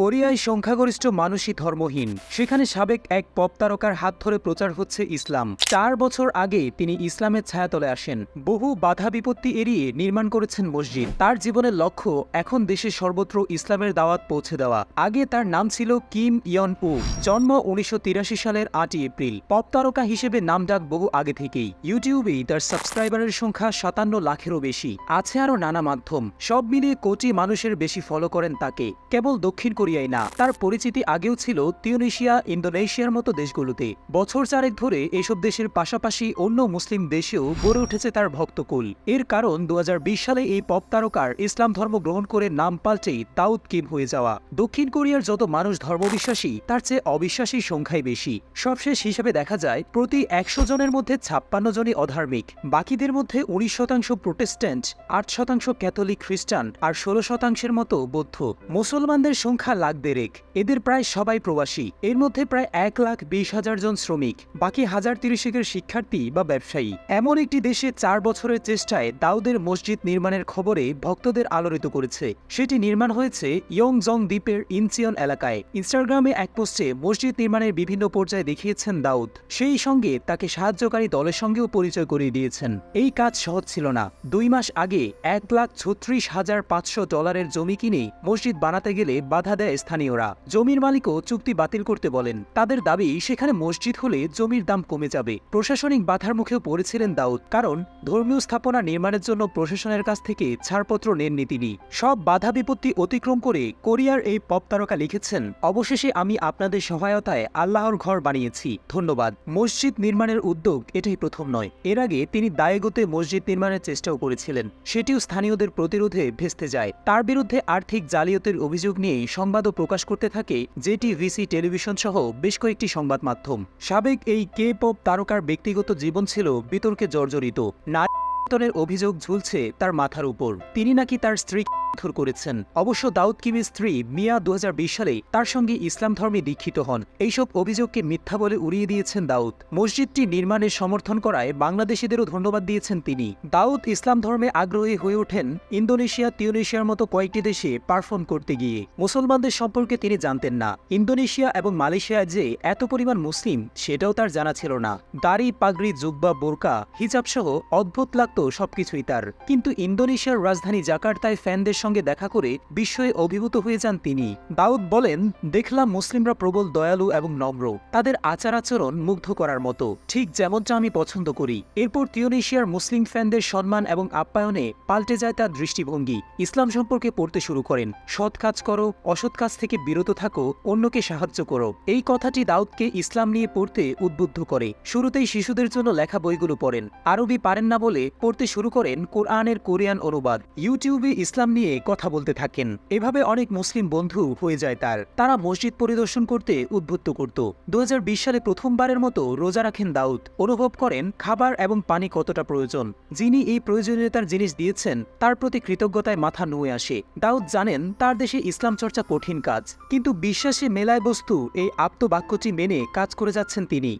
কোরিয়ায় সংখ্যাগরিষ্ঠ মানুষই ধর্মহীন। সেখানে সাবেক এক পপ তারকার হাত ধরে প্রচার হচ্ছে ইসলাম। চার বছর আগে তিনি ইসলামের ছায়াতলে আসেন। বহু বাধা বিপত্তি এড়িয়ে নির্মাণ করেছেন মসজিদ। তার জীবনের লক্ষ্য এখন দেশের সর্বত্র ইসলামের দাওয়াত পৌঁছে দেওয়া। আগে তার নাম ছিল কিম ইয়ন উ জন্ম উনিশশো তিরাশি সালের আটই এপ্রিল। পপ তারকা হিসেবে নাম ডাক বহু আগে থেকেই। ইউটিউবেই তার সাবস্ক্রাইবারের সংখ্যা সাতান্ন লাখেরও বেশি। আছে আরও নানা মাধ্যম। সব মিলিয়ে কোটি মানুষের বেশি ফলো করেন তাকে। কেবল দক্ষিণ কোরিয়ায় না। তার পরিচিতি আগেও ছিল তিউনেশিয়া, ইন্দোনেশিয়ার মতো দেশগুলোতে। বছর চারেক ধরে এসব দেশের পাশাপাশি অন্য মুসলিম দেশেও গড়ে উঠেছে তার ভক্তকুল। এর কারণ দু হাজার বিশ সালে এই পপ তারকার ইসলাম ধর্ম গ্রহণ করে নাম পাল্টেই তাউদ কিম হয়ে যাওয়া। দক্ষিণ কোরিয়ার যত মানুষ ধর্মবিশ্বাসী, তার চেয়ে অবিশ্বাসী সংখ্যাই বেশি। সবশেষ হিসাবে দেখা যায়, প্রতি একশো জনের মধ্যে ছাপ্পান্ন জনই অধার্মিক। বাকিদের মধ্যে উনিশ শতাংশ প্রোটেস্ট্যান্ট, আট শতাংশ ক্যাথলিক খ্রিস্টান আর ষোলো শতাংশের মতো বৌদ্ধ। মুসলমানদের সংখ্যা লাখ দেড়েক এদের প্রায় সবাই প্রবাসী। এর মধ্যে প্রায় এক লাখ বিশ হাজার জন শ্রমিক, বাকি হাজার তিরিশেকের শিক্ষার্থী বা ব্যবসায়ী। এমন একটি দেশে চার বছরের চেষ্টায় দাউদের মসজিদ নির্মাণের খবরে ভক্তদের আলোড়িত করেছে। সেটি নির্মাণ হয়েছে ইয়ংজং দ্বীপের ইনচিয়ন এলাকায়। ইনস্টাগ্রামে এক পোস্টে মসজিদ নির্মাণের বিভিন্ন পর্যায়ে দেখিয়েছেন দাউদ। সেই সঙ্গে তাকে সাহায্যকারী দলের সঙ্গেও পরিচয় করিয়ে দিয়েছেন। এই কাজ সহজ ছিল না। দুই মাস আগে এক লাখ ছত্রিশ হাজার পাঁচশো ডলারের জমি কিনে মসজিদ বানাতে গেলে বাধা দেয় স্থানীয়রা। জমির মালিকও চুক্তি বাতিল করতে বলেন। তাদের দাবি, সেখানে মসজিদ হলে জমির দাম কমে যাবে। প্রশাসনিক বাধার মুখেও পড়েছিলেন দাউদ, কারণ ধর্মীয় স্থাপনা নির্মাণের জন্য প্রশাসনের কাছ থেকে ছাড়পত্র নেননি তিনি। সব বাধা বিপত্তি অতিক্রম করে কোরিয়ার এই পপ তারকা লিখেছেন, অবশেষে আমি আপনাদের সহায়তায় আল্লাহর ঘর বানিয়েছি। ধন্যবাদ। মসজিদ নির্মাণের উদ্যোগ এটাই প্রথম নয়। এর আগে তিনি দায়েগোতে মসজিদ নির্মাণের চেষ্টাও করেছিলেন। সেটিও স্থানীয়দের প্রতিরোধে ভেস্তে যায়। তার বিরুদ্ধে আর্থিক জালিয়াতের অভিযোগ নিয়ে সংবাদও প্রকাশ করতে থাকে জেটি ভিসি টেলিভিশন সহ বেশ কয়েকটি সংবাদ মাধ্যম। সাবেক এই কে পপ তারকার ব্যক্তিগত জীবন ছিল বিতর্কে জর্জরিত। নারী অভিযোগ ঝুলছে তার মাথার উপর। তিনি নাকি তার স্ত্রী মারধর করেছেন। অবশ্য দাউদ কিমের স্ত্রী মিয়া দু হাজার বিশ সালে তার সঙ্গে ইসলাম ধর্মে দীক্ষিত হন। এইসব অভিযোগকে মিথ্যা বলে উড়িয়ে দিয়েছেন দাউদ। মসজিদটি নির্মাণের সমর্থন করায় বাংলাদেশিদেরও ধন্যবাদ দিয়েছেন তিনি। দাউদ ইসলাম ধর্মে আগ্রহী হয়ে ওঠেন ইন্দোনেশিয়া, তিউনেশিয়ার মতো কয়েকটি দেশে পারফর্ম করতে গিয়ে। মুসলমানদের সম্পর্কে তিনি জানতেন না। ইন্দোনেশিয়া এবং মালয়েশিয়ায় যে এত পরিমাণ মুসলিম, সেটাও তার জানা ছিল না। দাড়ি, পাগড়ি, জুব্বা, বোরকা হিজাব সহ অদ্ভুত লাগতো সবকিছুই তার। কিন্তু ইন্দোনেশিয়ার রাজধানী জাকার্তায় ফ্যানদের সঙ্গে দেখা করে বিস্ময়ে অভিভূত হয়ে যান তিনি। দাউদ বলেন, দেখলাম মুসলিমরা প্রবল দয়ালু এবং নম্র। তাদের আচার আচরণ মুগ্ধ করার মতো। ঠিক যেমনটা আমি পছন্দ করি। এরপর তিউনেশিয়ার মুসলিম ফ্যানদের সম্মান এবং আপ্যায়নে পাল্টে যায় তার দৃষ্টিভঙ্গি। ইসলাম সম্পর্কে পড়তে শুরু করেন। সৎ কাজ করো, অসৎ কাজ থেকে বিরত থাকো, অন্যকে সাহায্য করো। এই কথাটি দাউদকে ইসলাম নিয়ে পড়তে উদ্বুদ্ধ করে। শুরুতেই শিশুদের জন্য লেখা বইগুলো পড়েন। আরবি পারেন না বলে পড়তে শুরু করেন কোরআনের কোরিয়ান অনুবাদ। ইউটিউবে ইসলাম নিয়ে কথা বলতে থাকেন। এভাবে অনেক মুসলিম বন্ধু হয়ে যায় তার। তারা মসজিদ পরিদর্শন করতে উদ্বুদ্ধ করত। দুহাজার বিশ সালে প্রথমবারের মতো রোজা রাখেন দাউদ। অনুভব করেন খাবার এবং পানি কতটা প্রয়োজন। যিনি এই প্রয়োজনীয়তার জিনিস দিয়েছেন, তার প্রতি কৃতজ্ঞতায় মাথা নুয়ে আসে। দাউদ জানেন, তার দেশে ইসলাম চর্চা কঠিন কাজ। কিন্তু বিশ্বাসে মেলায় বস্তু এই আপ্তবাক্যটি মেনে কাজ করে যাচ্ছেন তিনি।